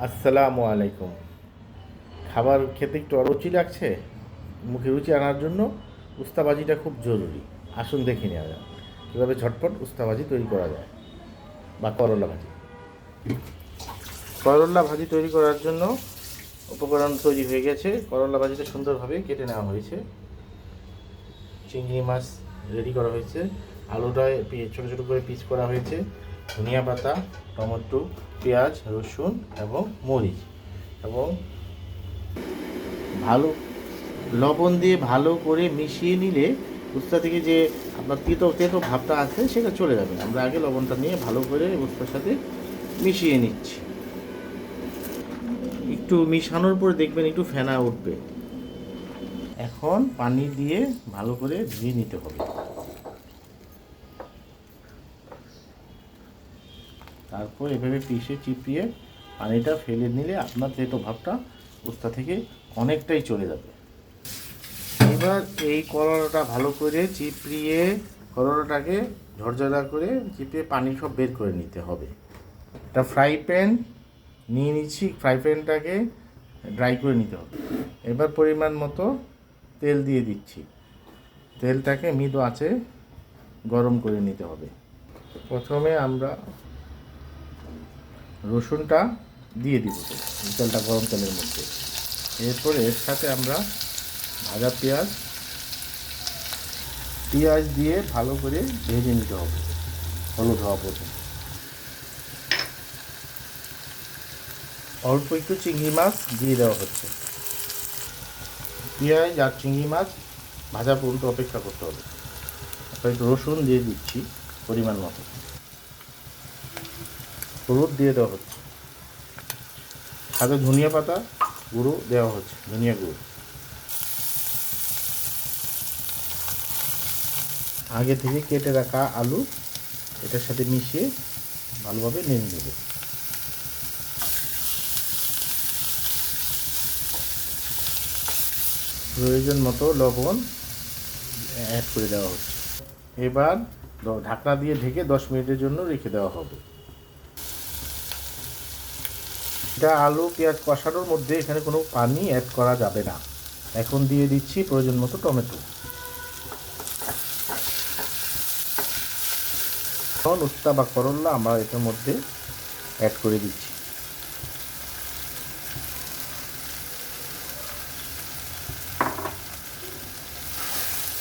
আসসালামু আলাইকুম। খাবার খেতে একটু অরুচি লাগছে? মুখে রুচি আনার জন্য উস্তাবাজিটা খুব জরুরি। আসুন দেখে নেওয়া যাক, কীভাবে ঝটপট উস্তাবাজি তৈরি করা যায় বা করলা ভাজি। করলা ভাজি তৈরি করার জন্য উপকরণ তৈরি হয়ে গেছে। করলা ভাজিটা সুন্দরভাবে কেটে নেওয়া হয়েছে। চিংড়ি মাছ রেডি করা হয়েছে। আলুটা পি- ছোটো ছোটো করে পিস করা হয়েছে। ধনিয়া পাতা, টমেটো, পেঁয়াজ, রসুন এবং মরিচ এবং ভালো লবণ দিয়ে ভালো করে মিশিয়ে নিলে উস্তা থেকে যে আপনার তেতো তেতো ভাবটা আছে সেটা চলে যাবে। আমরা আগে লবণটা নিয়ে ভালো করে উস্তার সাথে মিশিয়ে নিচ্ছি। একটু মিশানোর পরে দেখবেন একটু ফেনা উঠবে। এখন পানি দিয়ে ভালো করে ধুয়ে নিতে হবে। তারপর এভাবে পিষে চিপিয়ে পানিটা ফেলে নিলে আপনার তেতো ভাবটা উস্তা থেকে অনেকটাই চলে যাবে। এবার এই করলাটা ভালো করে চিপড়িয়ে করলাটাকে ঝরঝরা করে চিপিয়ে পানি সব বের করে নিতে হবে। একটা ফ্রাই প্যান নিয়ে নিচ্ছি, ফ্রাই প্যানটাকে ড্রাই করে নিতে হবে। এবার পরিমাণ মতো তেল দিয়ে দিচ্ছি। তেলটাকে মৃদু আছে গরম করে নিতে হবে। প্রথমে আমরা রসুনটা দিয়ে দিব তেলটা গরম তেলের মধ্যে। এরপর এর সাথে আমরা ভাজা পেঁয়াজ পেঁয়াজ দিয়ে ভালো করে ভেজে নিতে হবে, হলুদ হওয়া পর্যন্ত। অল্প একটু চিংড়ি মাছ দিয়ে দেওয়া হচ্ছে। পেঁয়াজ আর চিংড়ি মাছ ভাজা পর্যন্ত অপেক্ষা করতে হবে। একটু রসুন দিয়ে দিচ্ছি পরিমাণ মতো। হলুদ দিয়ে দেওয়া হচ্ছে। সাথে ধনিয়া পাতা গুঁড়ো দেওয়া হচ্ছে, ধনিয়া গুঁড়ো। আগে থেকে কেটে রাখা আলু, এটার সাথে মিশিয়ে ভালোভাবে নেড়ে নেবে। প্রয়োজন মতো লবণ অ্যাড করে দেওয়া হচ্ছে। এবার ঢাকনা দিয়ে ঢেকে দশ মিনিটের জন্য রেখে দেওয়া হবে। এটা আলু, পেঁয়াজ কষানোর মধ্যে এখানে কোনো পানি অ্যাড করা যাবে না। এখন দিয়ে দিচ্ছি প্রয়োজন মতো টমেটো। উস্তা বা করল্লা আমরা এটার মধ্যে অ্যাড করে দিচ্ছি।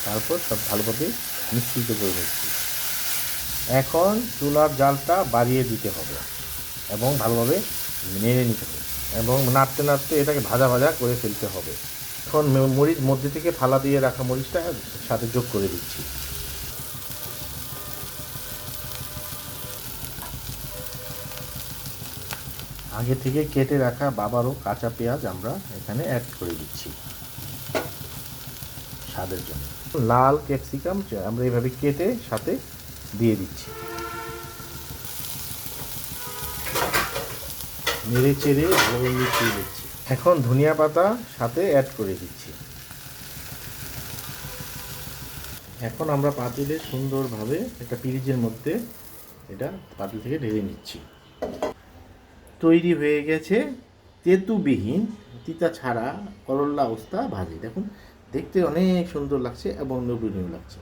তারপর সব ভালোভাবে মিশ্রিত করে নিচ্ছি। এখন চুলার জালটা বাড়িয়ে দিতে হবে এবং ভালোভাবে নেড়ে নিতে হবে। এবং নাড়তে নাড়তে এটাকে ভাজা ভাজা করে ফেলতে হবে। এখন মরিচ মধ্যে থেকে ফালা দিয়ে রাখা মরিচটা সাথে যোগ করে দিচ্ছি। আগে থেকে কেটে রাখা বাবারও কাঁচা পেঁয়াজ আমরা এখানে অ্যাড করে দিচ্ছি। স্বাদের জন্য। লাল ক্যাপসিকাম আমরা এভাবে কেটে সাথে দিয়ে দিচ্ছি। নেড়ে চেড়ে ভালোভাবে মিশিয়ে দিচ্ছি এখন ধনিয়া পাতা সাথে অ্যাড করে দিচ্ছি। এখন আমরা পাতিলে সুন্দরভাবে একটা পিরিজের মধ্যে এটা পাতিল থেকে ঢেলে নিচ্ছি। তৈরি হয়ে গেছে তেঁতুবিহীন, তিতা ছাড়া করল্লা অবস্থা ভাজি। দেখুন, দেখতে অনেক সুন্দর লাগছে এবং নবীনীয় লাগছে।